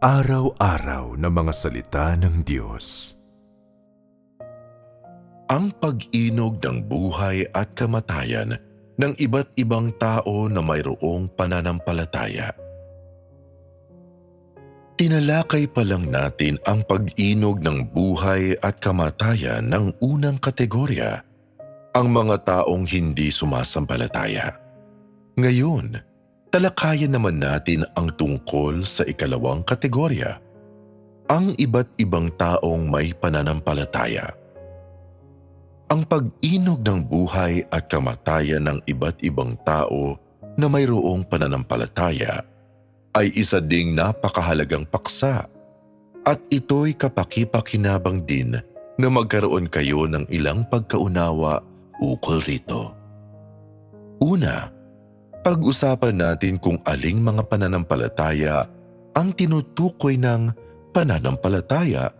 Araw-araw na mga salita ng Diyos. Ang pag-inog ng buhay at kamatayan ng iba't ibang tao na mayroong pananampalataya. Tinalakay pa lang natin ang pag-inog ng buhay at kamatayan ng unang kategorya, ang mga taong hindi sumasampalataya. Ngayon, talakayan naman natin ang tungkol sa ikalawang kategorya, ang iba't ibang taong may pananampalataya. Ang pag-inog ng buhay at kamatayan ng iba't ibang tao na mayroong pananampalataya ay isa ding napakahalagang paksa at ito'y kapakipakinabang din na magkaroon kayo ng ilang pagkaunawa ukol rito. Una, pag-usapan natin kung aling mga pananampalataya ang tinutukoy ng pananampalataya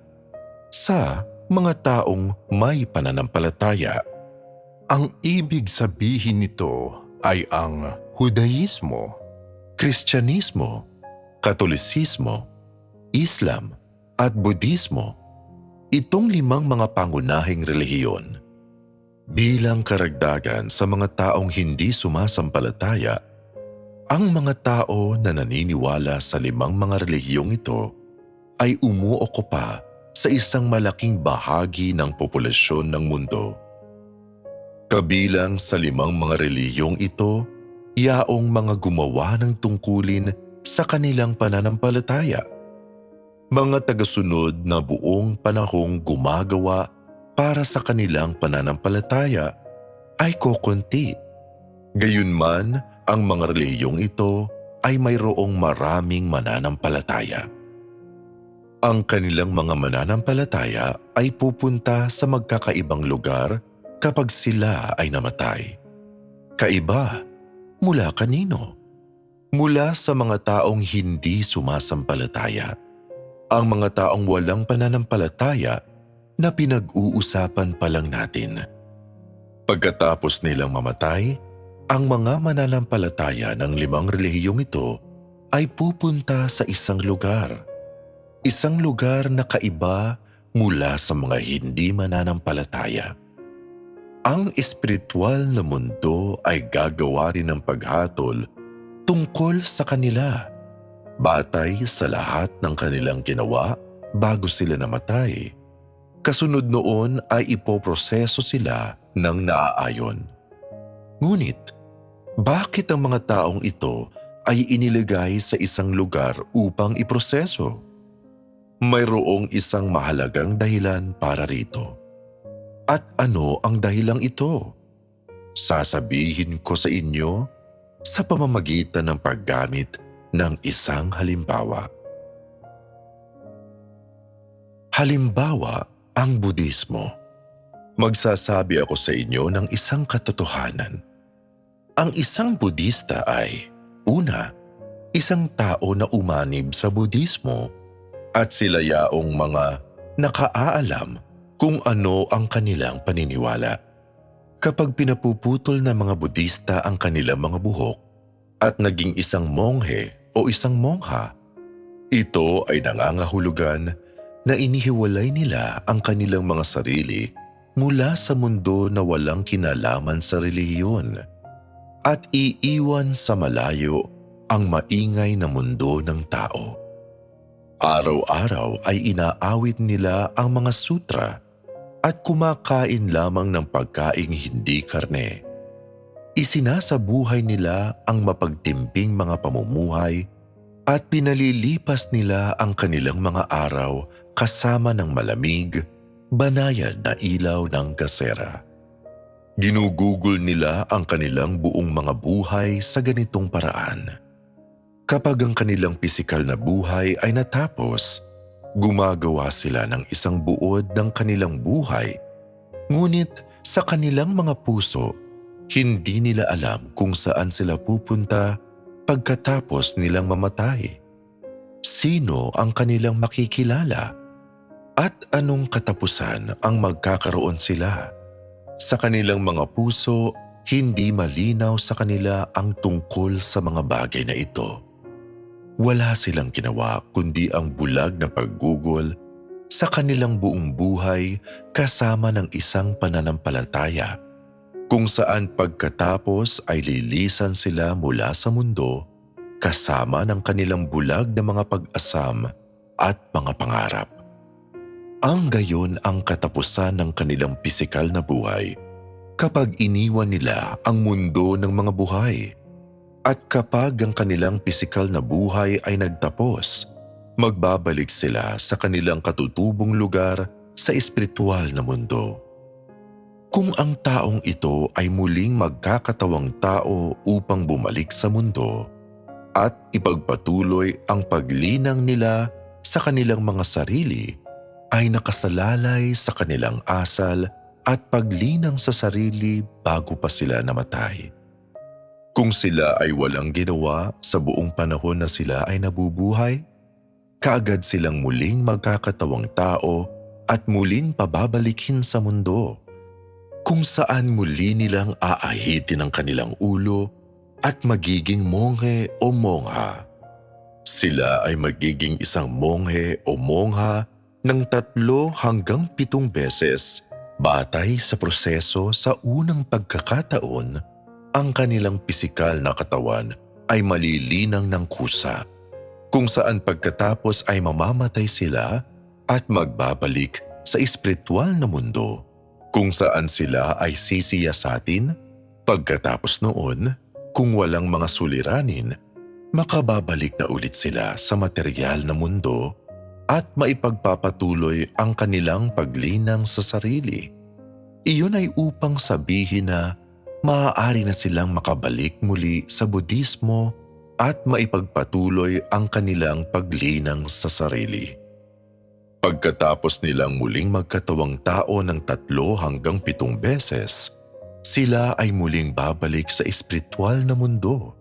sa mga taong may pananampalataya. Ang ibig sabihin nito ay ang Hudaismo, Kristyanismo, Katolisismo, Islam at Budismo. Itong limang mga pangunahing relihiyon. Bilang karagdagan sa mga taong hindi sumasampalataya, ang mga tao na naniniwala sa limang mga relihiyong ito ay umuokupa sa isang malaking bahagi ng populasyon ng mundo. Kabilang sa limang mga relihiyong ito, yaong mga gumawa ng tungkulin sa kanilang pananampalataya. Mga tagasunod na buong panahong gumagawa para sa kanilang pananampalataya ay kokonti. Gayunman, ang mga relihiyong ito ay mayroong maraming mananampalataya. Ang kanilang mga mananampalataya ay pupunta sa magkakaibang lugar kapag sila ay namatay. Kaiba mula kanino? Mula sa mga taong hindi sumasampalataya. Ang mga taong walang pananampalataya na pinag-uusapan pa lang natin. Pagkatapos nilang mamatay, ang mga mananampalataya ng limang relihiyong ito ay pupunta sa isang lugar. Isang lugar na kaiba mula sa mga hindi mananampalataya. Ang espiritual na mundo ay gagawa rin ng paghatol tungkol sa kanila, batay sa lahat ng kanilang ginawa bago sila namatay. Kasunod noon ay ipoproseso sila ng naaayon. Ngunit, bakit ang mga taong ito ay inilagay sa isang lugar upang iproseso? Mayroong isang mahalagang dahilan para rito. At ano ang dahilang ito? Sasabihin ko sa inyo sa pamamagitan ng paggamit ng isang halimbawa. Halimbawa, ang Budismo. Magsasabi ako sa inyo ng isang katotohanan. Ang isang Budista ay, una, isang tao na umanib sa Budismo at sila yaong mga nakaaalam kung ano ang kanilang paniniwala. Kapag pinapuputol ng mga Budista ang kanilang mga buhok at naging isang monghe o isang mongha, ito ay nangangahulugan na inihiwalay nila ang kanilang mga sarili mula sa mundo na walang kinalaman sa relihiyon at iiwan sa malayo ang maingay na mundo ng tao. Araw-araw ay inaawit nila ang mga sutra at kumakain lamang ng pagkaing hindi karne. Isinasabuhay nila ang mapagtimping mga pamumuhay at pinalilipas nila ang kanilang mga araw kasama ng malamig, banayad na ilaw ng kasera. Ginugugol nila ang kanilang buong mga buhay sa ganitong paraan. Kapag ang kanilang pisikal na buhay ay natapos, gumagawa sila ng isang buod ng kanilang buhay. Ngunit sa kanilang mga puso, hindi nila alam kung saan sila pupunta pagkatapos nilang mamatay. Sino ang kanilang makikilala? At anong katapusan ang magkakaroon sila? Sa kanilang mga puso, hindi malinaw sa kanila ang tungkol sa mga bagay na ito. wala silang ginawa kundi ang bulag na paggugol sa kanilang buong buhay kasama ng isang pananampalataya kung saan pagkatapos ay lilisan sila mula sa mundo kasama ng kanilang bulag na mga pag-asam at mga pangarap. Ang gayon ang katapusan ng kanilang pisikal na buhay kapag iniwan nila ang mundo ng mga buhay. At kapag ang kanilang pisikal na buhay ay nagtapos, magbabalik sila sa kanilang katutubong lugar sa espiritual na mundo. Kung ang taong ito ay muling magkakatawang tao upang bumalik sa mundo at ipagpatuloy ang paglinang nila sa kanilang mga sarili, ay nakasalalay sa kanilang asal at paglinang sa sarili bago pa sila namatay. Kung sila ay walang ginawa sa buong panahon na sila ay nabubuhay, kaagad silang muling magkakatawang tao at muling pababalikin sa mundo kung saan muli nilang aahitin ang kanilang ulo at magiging monghe o mongha. Sila ay magiging isang monghe o mongha ng tatlo hanggang pitong beses batay sa proseso sa unang pagkakataon ang kanilang pisikal na katawan ay malilinang ng kusa kung saan pagkatapos ay mamamatay sila at magbabalik sa espiritual na mundo kung saan sila ay sisiyasatin pagkatapos noon kung walang mga suliranin makababalik na ulit sila sa material na mundo at maipagpapatuloy ang kanilang paglinang sa sarili. Iyon ay upang sabihin na maaari na silang makabalik muli sa Budismo at maipagpatuloy ang kanilang paglinang sa sarili. Pagkatapos nilang muling magkatawang tao ng tatlo hanggang pitong beses, sila ay muling babalik sa espiritual na mundo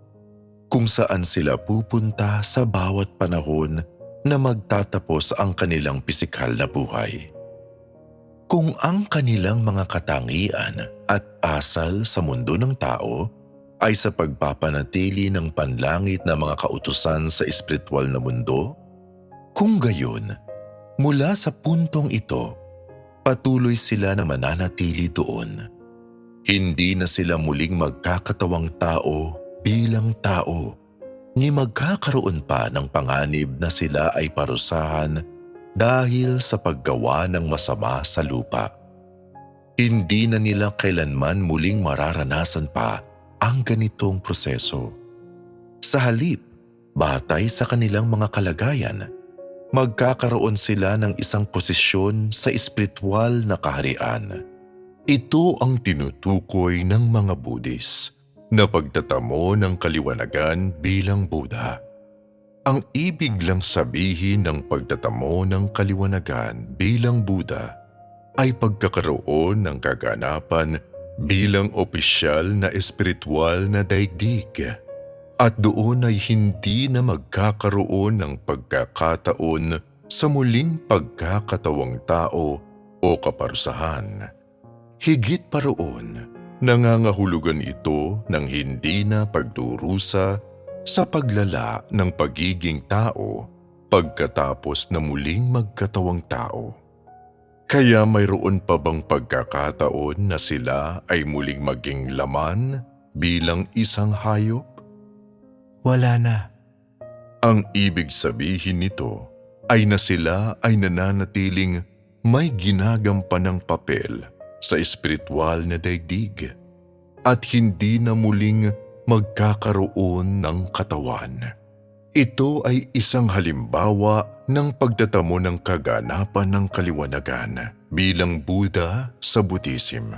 kung saan sila pupunta sa bawat panahon na magtatapos ang kanilang pisikal na buhay. Kung ang kanilang mga katangian at asal sa mundo ng tao ay sa pagpapanatili ng panlangit na mga kautusan sa espiritual na mundo, kung gayon, mula sa puntong ito, patuloy sila na mananatili doon. Hindi na sila muling magkakatawang tao bilang tao, ni magkakaroon pa ng panganib na sila ay parusahan dahil sa paggawa ng masama sa lupa. Hindi na nila kailanman muling mararanasan pa ang ganitong proseso. Sa halip, batay sa kanilang mga kalagayan, magkakaroon sila ng isang posisyon sa espiritual na kaharian. Ito ang tinutukoy ng mga Buddhist na pagtatamo ng kaliwanagan bilang Buddha. Ang ibig lang sabihin ng pagtatamo ng kaliwanagan bilang Buddha ay pagkakaroon ng kaganapan bilang opisyal na espiritual na daigdig. At doon ay hindi na magkakaroon ng pagkakataon sa muling pagkakatawang tao o kaparusahan. Higit pa roon, nangangahulugan ito ng hindi na pagdurusa sa paglala ng pagiging tao pagkatapos na muling magkatawang tao. Kaya mayroon pa bang pagkakataon na sila ay muling maging laman bilang isang hayop? Wala na. Ang ibig sabihin nito ay na sila ay nananatiling may ginagampanang papel sa espiritual na daigdig at hindi na muling magkakaroon ng katawan. Ito ay isang halimbawa ng pagtatamo ng kaganapan ng kaliwanagan bilang Buddha sa Buddhism.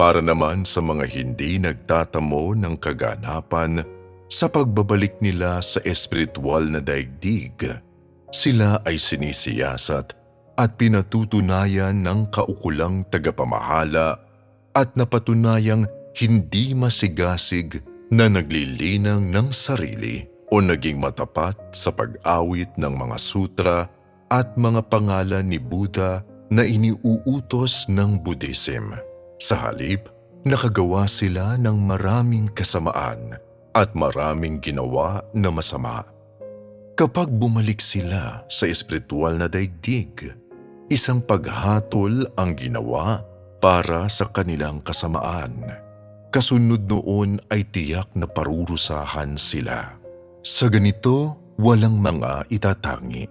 Para naman sa mga hindi nagtatamo ng kaganapan sa pagbabalik nila sa espiritual na daigdig, sila ay sinisiyasat at pinatutunayan ng kaukulang tagapamahala at napatunayang hindi masigasig na naglilinang ng sarili o naging matapat sa pag-awit ng mga sutra at mga pangalan ni Buddha na iniuutos ng Buddhism. Sa halip, nakagawa sila ng maraming kasamaan at maraming ginawa na masama. Kapag bumalik sila sa espiritual na daigdig, isang paghatol ang ginawa para sa kanilang kasamaan. Kasunod noon ay tiyak na parurusahan sila. Sa ganito, walang mga itatangi.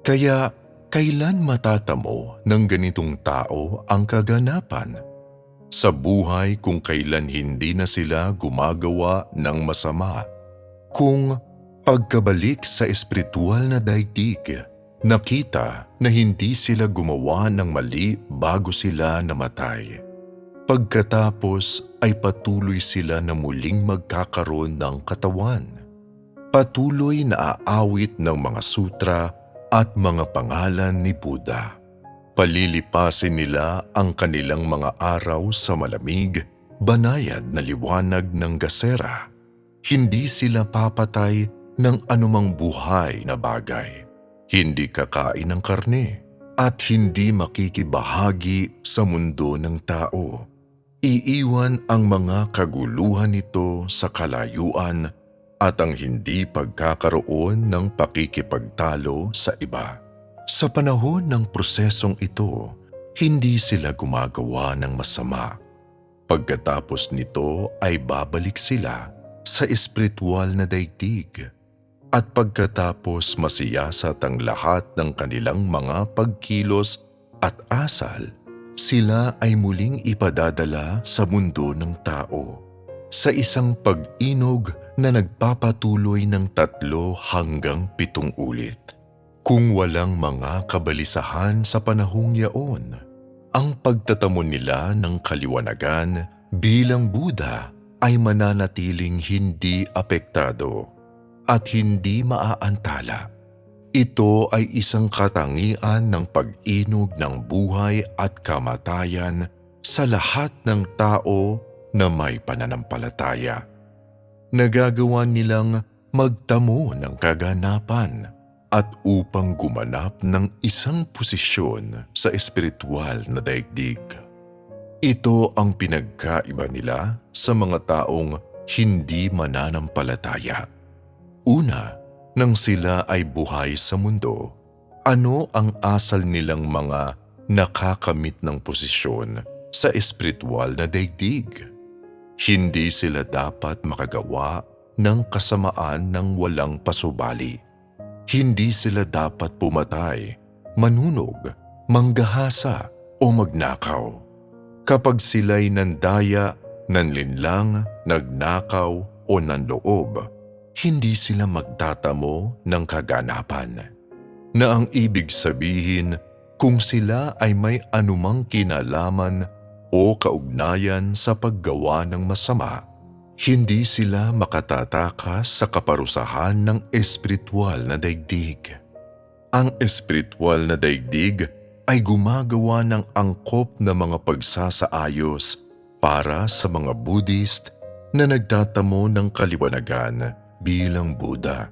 Kaya kailan matatamo ng ganitong tao ang kaganapan? Sa buhay kung kailan hindi na sila gumagawa ng masama. Kung pagkabalik sa espiritual na daigdig, nakita na hindi sila gumawa ng mali bago sila namatay. Pagkatapos ay patuloy sila na muling magkakaroon ng katawan. Patuloy na aawit ng mga sutra at mga pangalan ni Buddha. Palilipasin nila ang kanilang mga araw sa malamig, banayad na liwanag ng gasera. Hindi sila papatay ng anumang buhay na bagay. Hindi kakain ng karne at hindi makikibahagi sa mundo ng tao. Iiwan ang mga kaguluhan nito sa kalayuan at ang hindi pagkakaroon ng pakikipagtalo sa iba. Sa panahon ng prosesong ito, hindi sila gumagawa ng masama. Pagkatapos nito ay babalik sila sa espiritual na daigdig. At pagkatapos masiyasat ang lahat ng kanilang mga pagkilos at asal, sila ay muling ipadadala sa mundo ng tao sa isang pag-inog na nagpapatuloy ng tatlo hanggang pitong ulit. Kung walang mga kabalisahan sa panahong yaon, ang pagtatamo nila ng kaliwanagan bilang Buddha ay mananatiling hindi apektado at hindi maaantala. Ito ay isang katangian ng pag-inog ng buhay at kamatayan sa lahat ng tao na may pananampalataya. Nagagawa nilang magtamo ng kaganapan at upang gumanap ng isang posisyon sa espiritual na daigdig. Ito ang pinagkaiba nila sa mga taong hindi mananampalataya. Una, nang sila ay buhay sa mundo, ano ang asal nilang mga nakakamit ng posisyon sa espiritual na daigdig? Hindi sila dapat makagawa ng kasamaan ng walang pasubali. Hindi sila dapat pumatay, manunog, manggahasa o magnakaw. Kapag sila'y nandaya, nanlinlang, nagnakaw o nanloob, hindi sila magtatamo ng kaganapan. Na ang ibig sabihin kung sila ay may anumang kinalaman o kaugnayan sa paggawa ng masama, hindi sila makatatakas sa kaparusahan ng espiritual na daigdig. Ang espiritual na daigdig ay gumagawa ng angkop na mga pagsasaayos para sa mga Buddhist na nagtatamo ng kaliwanagan bilang Buddha.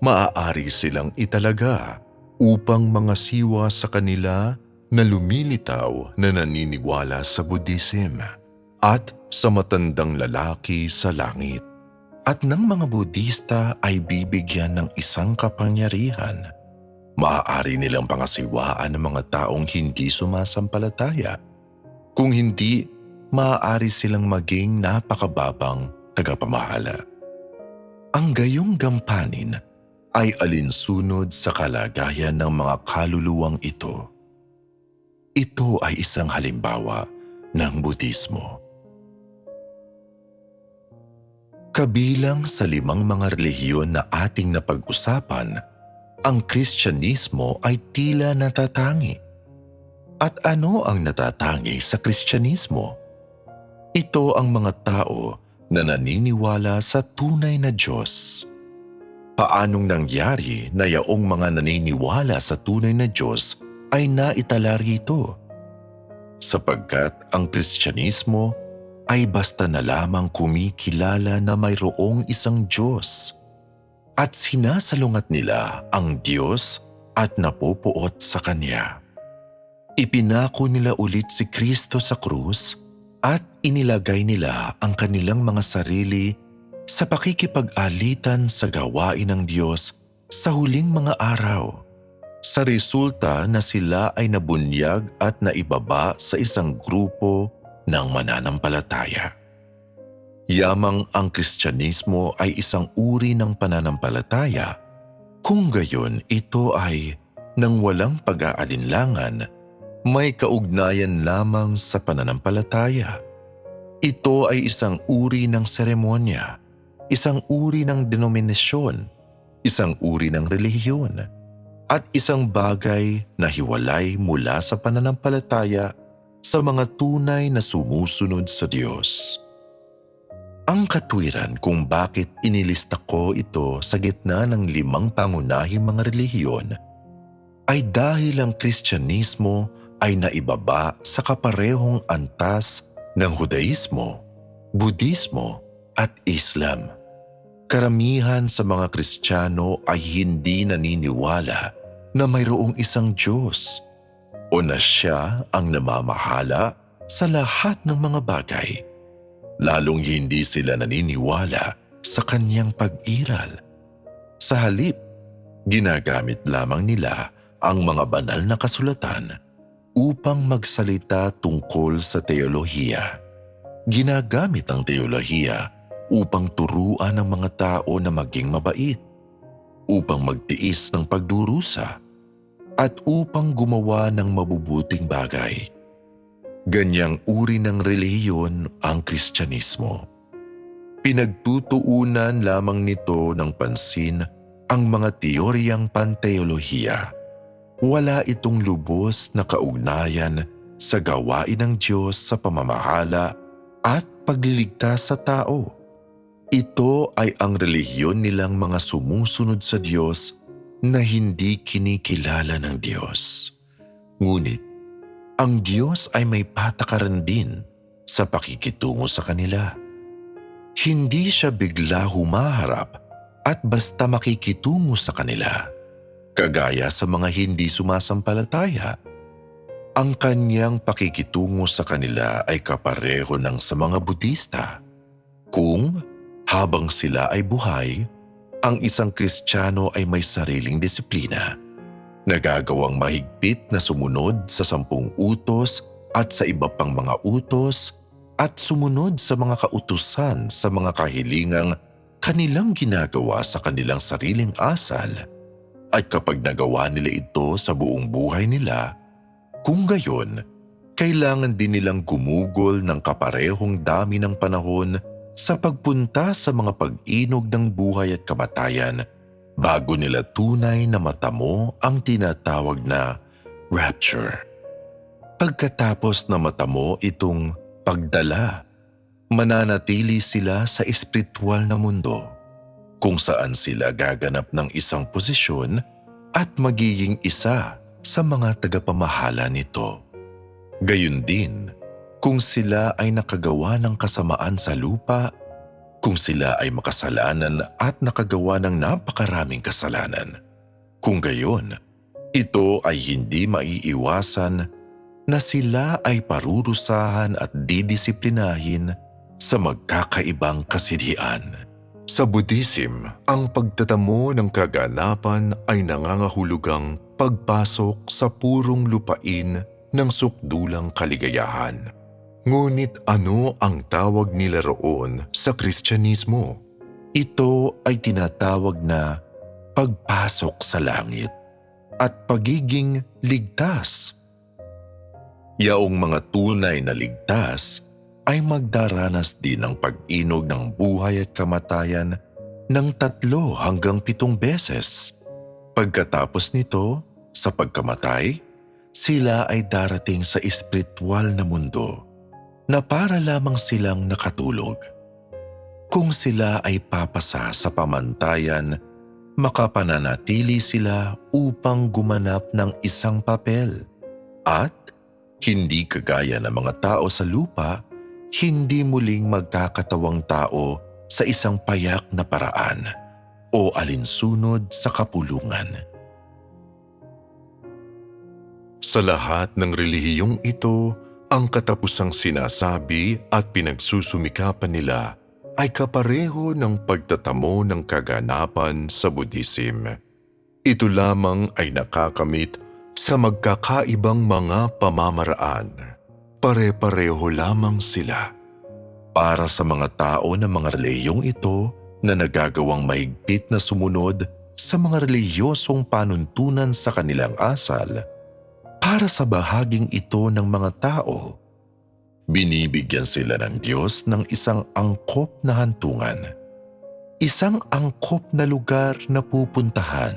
Maaari silang italaga upang mga siwa sa kanila na lumilitaw na naniniwala sa Buddhism at sa matandang lalaki sa langit. At ng mga Budista ay bibigyan ng isang kapangyarihan. Maaari nilang pangasiwaan ng mga taong hindi sumasampalataya. Kung hindi, maaari silang maging napakababang tagapamahala. Ang gayong gampanin ay alinsunod sa kalagayan ng mga kaluluwang ito. Ito ay isang halimbawa ng Budismo. Kabilang sa limang mga relihiyon na ating napag-usapan, ang Kristyanismo ay tila natatangi. At ano ang natatangi sa Kristyanismo? Ito ang mga tao na naniniwala sa tunay na Diyos. Paanong nangyari na yaong mga naniniwala sa tunay na Diyos ay naitala rito? Sapagkat ang Kristyanismo ay basta na lamang kumikilala na mayroong isang Diyos at sinasalungat nila ang Diyos at napupuot sa Kanya. Ipinako nila ulit si Kristo sa krus at inilagay nila ang kanilang mga sarili sa pakikipag-alitan sa gawain ng Diyos sa huling mga araw sa resulta na sila ay nabunyag at naibaba sa isang grupo ng mananampalataya. Yamang ang Kristyanismo ay isang uri ng pananampalataya, kung gayon ito ay nang walang pag-aalinlangan, may kaugnayan lamang sa pananampalataya. Ito ay isang uri ng seremonya, isang uri ng denominasyon, isang uri ng relihiyon, at isang bagay na hiwalay mula sa pananampalataya sa mga tunay na sumusunod sa Diyos. Ang katwiran kung bakit inilista ko ito sa gitna ng limang pangunahing mga relihiyon ay dahil ang Kristyanismo ay naibaba sa kaparehong antas ng Hudaismo, Budismo at Islam. Karamihan sa mga Kristiyano ay hindi naniniwala na mayroong isang Diyos o na siya ang namamahala sa lahat ng mga bagay. Lalong hindi sila naniniwala sa kanyang pag-iral. Sa halip, ginagamit lamang nila ang mga banal na kasulatan upang magsalita tungkol sa teolohiya. Ginagamit ang teolohiya upang turuan ang mga tao na maging mabait upang magtiis ng pagdurusa at upang gumawa ng mabubuting bagay. Ganyang uri ng relihiyon ang Kristyanismo. Pinagtutuunan lamang nito ng pansin ang mga teoryang panteolohiya. Wala itong lubos na kaugnayan sa gawain ng Diyos sa pamamahala at pagliligtas sa tao ito ay ang relihiyon nilang mga sumusunod sa Diyos na hindi kinikilala ng Diyos. Ngunit, ang Diyos ay may patakaran din sa pakikitungo sa kanila. Hindi siya bigla humaharap at basta makikitungo sa kanila. Kagaya sa mga hindi sumasampalataya, ang kanyang pakikitungo sa kanila ay kapareho ng sa mga Budista. Kung habang sila ay buhay, ang isang Kristiyano ay may sariling disiplina. Nagagawang mahigpit na sumunod sa sampung utos at sa iba pang mga utos at sumunod sa mga kautusan sa mga kahilingang kanilang ginagawa sa kanilang sariling asal. At kapag nagawa nila ito sa buong buhay nila, kung gayon, kailangan din nilang gumugol ng kaparehong dami ng panahon sa pagpunta sa mga pag-inog ng buhay at kamatayan bago nila tunay na matamo ang tinatawag na rapture. Pagkatapos na matamo itong pagdala, mananatili sila sa espiritual na mundo kung saan sila gaganap ng isang posisyon at magiging isa sa mga tagapamahala nito. Gayun din, kung sila ay nakagawa ng kasamaan sa lupa, kung sila ay makasalanan at nakagawa ng napakaraming kasalanan. Kung gayon, ito ay hindi maiiwasan na sila ay parurusahan at didisiplinahin sa magkakaibang kasidian. Sa Buddhism, ang pagtatamo ng kaganapan ay nangangahulugang pagpasok sa purong lupain ng sukdulang kaligayahan. Ngunit ano ang tawag nila roon sa Kristyanismo? Ito ay tinatawag na pagpasok sa langit at pagiging ligtas. Yaong mga tunay na ligtas ay magdaranas din ng pag-inog ng buhay at kamatayan ng tatlo hanggang pitong beses. Pagkatapos nito, sa pagkamatay, sila ay darating sa espiritual na mundo na para lamang silang nakatulog. Kung sila ay papasa sa pamantayan, makapananatili sila upang gumanap ng isang papel. At hindi kagaya ng mga tao sa lupa, hindi muling magkakatawang tao sa isang payak na paraan o alinsunod sa kapulungan. Sa lahat ng relihiyong ito, ang katapusang sinasabi at pinagsusumikapan nila ay kapareho ng pagtatamo ng kaganapan sa Buddhism. Ito lamang ay nakakamit sa magkakaibang mga pamamaraan. Pare-pareho lamang sila. Para sa mga tao ng mga reliyong ito na nagagawang mahigpit na sumunod sa mga reliyosong panuntunan sa kanilang asal, para sa bahaging ito ng mga tao, binibigyan sila ng Diyos ng isang angkop na hantungan. Isang angkop na lugar na pupuntahan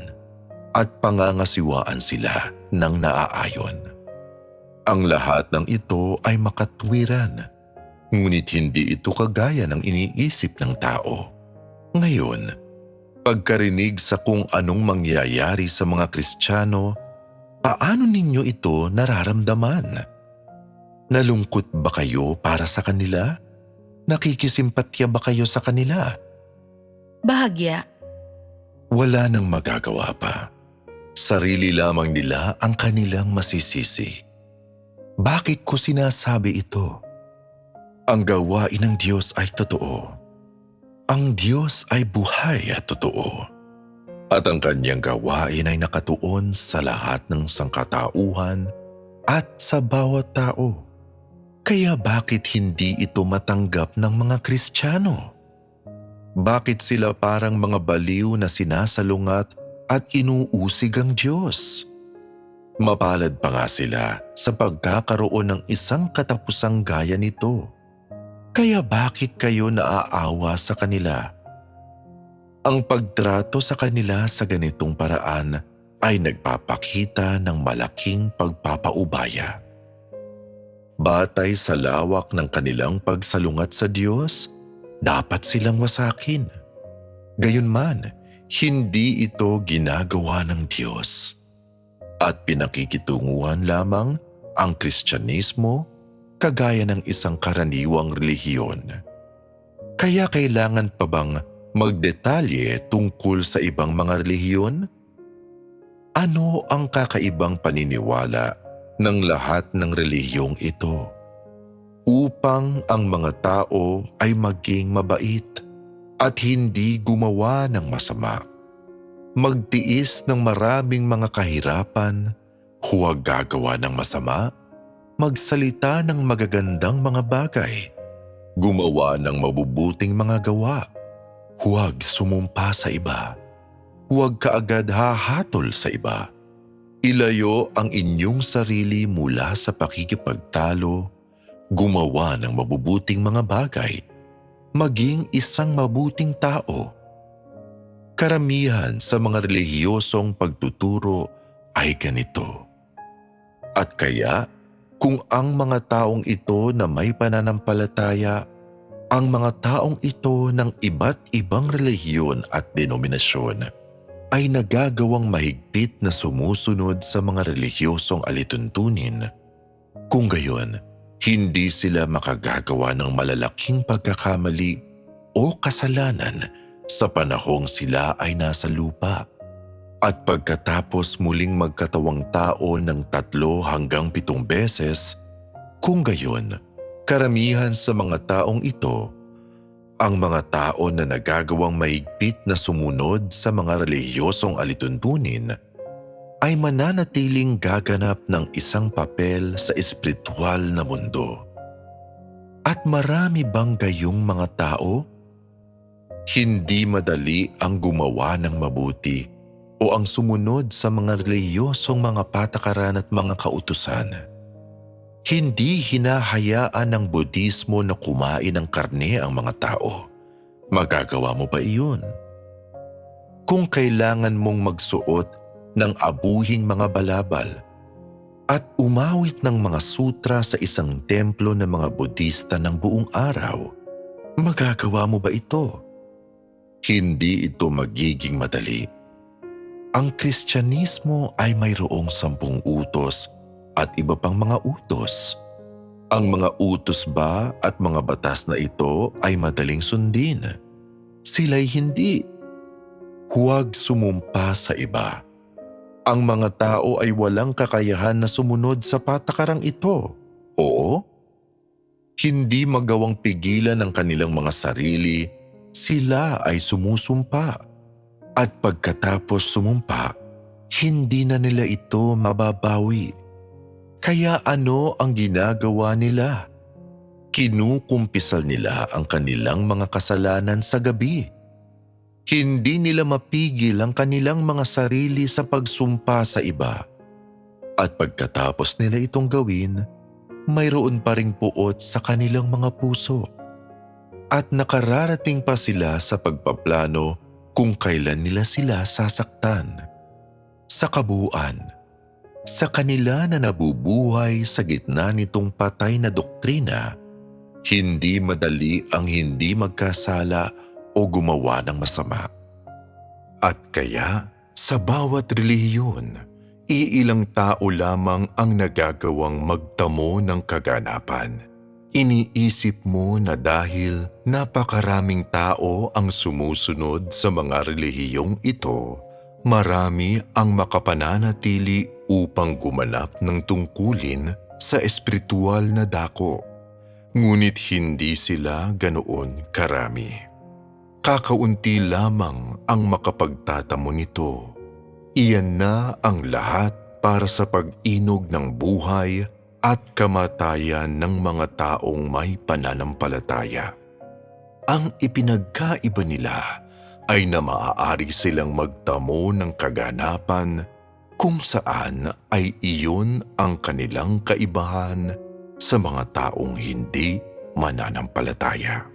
at pangangasiwaan sila ng naaayon. Ang lahat ng ito ay makatwiran, ngunit hindi ito kagaya ng iniisip ng tao. Ngayon, pagkarinig sa kung anong mangyayari sa mga Kristiyano, paano ninyo ito nararamdaman? Nalungkot ba kayo para sa kanila? Nakikisimpatya ba kayo sa kanila? Bahagya, Wala nang magagawa pa. Sarili lamang nila ang kanilang masisisi. Bakit ko sinasabi ito? Ang gawain ng Diyos ay totoo. Ang Diyos ay buhay at totoo. At ang kanyang gawain ay nakatuon sa lahat ng sangkatauhan at sa bawat tao. Kaya bakit hindi ito matanggap ng mga Kristiyano? Bakit sila parang mga baliw na sinasalungat at inuusig ang Diyos? Mapalad pa nga sila sa pagkakaroon ng isang katapusang gaya nito. Kaya bakit kayo naaawa sa kanila? Ang pagtrato sa kanila sa ganitong paraan ay nagpapakita ng malaking pagpapaubaya. Batay sa lawak ng kanilang pagsalungat sa Diyos, dapat silang wasakin. Gayunman, hindi ito ginagawa ng Diyos. At pinakikitunguhan lamang ang Kristyanismo kagaya ng isang karaniwang relihiyon. Kaya kailangan pa bang magdetalye tungkol sa ibang mga relihiyon? Ano ang kakaibang paniniwala ng lahat ng relihiyong ito? upang ang mga tao ay maging mabait at hindi gumawa ng masama. Magtiis ng maraming mga kahirapan, huwag gagawa ng masama, magsalita ng magagandang mga bagay, gumawa ng mabubuting mga gawa, huwag sumumpa sa iba, huwag kaagad hahatol sa iba. Ilayo ang inyong sarili mula sa pakikipagtalo. Gumawa ng mabubuting mga bagay, maging isang mabuting tao. Karamihan sa mga relihiyosong pagtuturo ay ganito. At kaya, kung ang mga taong ito na may pananampalataya, ang mga taong ito ng iba't ibang relihiyon at denominasyon ay nagagawang mahigpit na sumusunod sa mga relihiyosong alituntunin, kung gayon, hindi sila makagagawa ng malalaking pagkakamali o kasalanan sa panahong sila ay nasa lupa. At pagkatapos muling magkatawang tao ng tatlo hanggang pitong beses, kung gayon, karamihan sa mga taong ito, ang mga tao na nagagawang mahigpit na sumunod sa mga relihiyosong alituntunin ay mananatiling gaganap ng isang papel sa espiritual na mundo. At marami bang gayong mga tao? Hindi madali ang gumawa ng mabuti o ang sumunod sa mga reliyosong mga patakaran at mga kautusan. Hindi hinahayaan ng Budismo na kumain ng karne ang mga tao. Magagawa mo ba iyon? Kung kailangan mong magsuot ng abuhing mga balabal at umawit ng mga sutra sa isang templo ng mga Budista ng buong araw, magagawa mo ba ito? Hindi ito magiging madali. Ang Kristyanismo ay mayroong sampung utos at iba pang mga utos. Ang mga utos ba at mga batas na ito ay madaling sundin? Sila'y hindi. Huwag sumumpa sa iba. Ang mga tao ay walang kakayahan na sumunod sa patakarang ito. Oo? Hindi magawang pigilan ng kanilang mga sarili, sila ay sumusumpa. At pagkatapos sumumpa, hindi na nila ito mababawi. Kaya ano ang ginagawa nila? Kinukumpisal nila ang kanilang mga kasalanan sa gabi. Hindi nila mapigil ang kanilang mga sarili sa pagsumpa sa iba. At pagkatapos nila itong gawin, mayroon pa ring puot sa kanilang mga puso. At nakararating pa sila sa pagpaplano kung kailan nila sila sasaktan. Sa kabuuan, sa kanila na nabubuhay sa gitna nitong patay na doktrina, hindi madali ang hindi magkasala o gumawa ng masama. At kaya, sa bawat relihiyon, iilang tao lamang ang nagagawang magtamo ng kaganapan. Iniisip mo na dahil napakaraming tao ang sumusunod sa mga relihiyong ito, marami ang makapananatili upang gumanap ng tungkulin sa espiritual na dako. Ngunit hindi sila ganoon karami. Kakaunti lamang ang makapagtatamo nito. Iyan na ang lahat para sa pag-inog ng buhay at kamatayan ng mga taong may pananampalataya. Ang ipinagkaiba nila ay na maaari silang magtamo ng kaganapan kung saan ay iyon ang kanilang kaibahan sa mga taong hindi mananampalataya.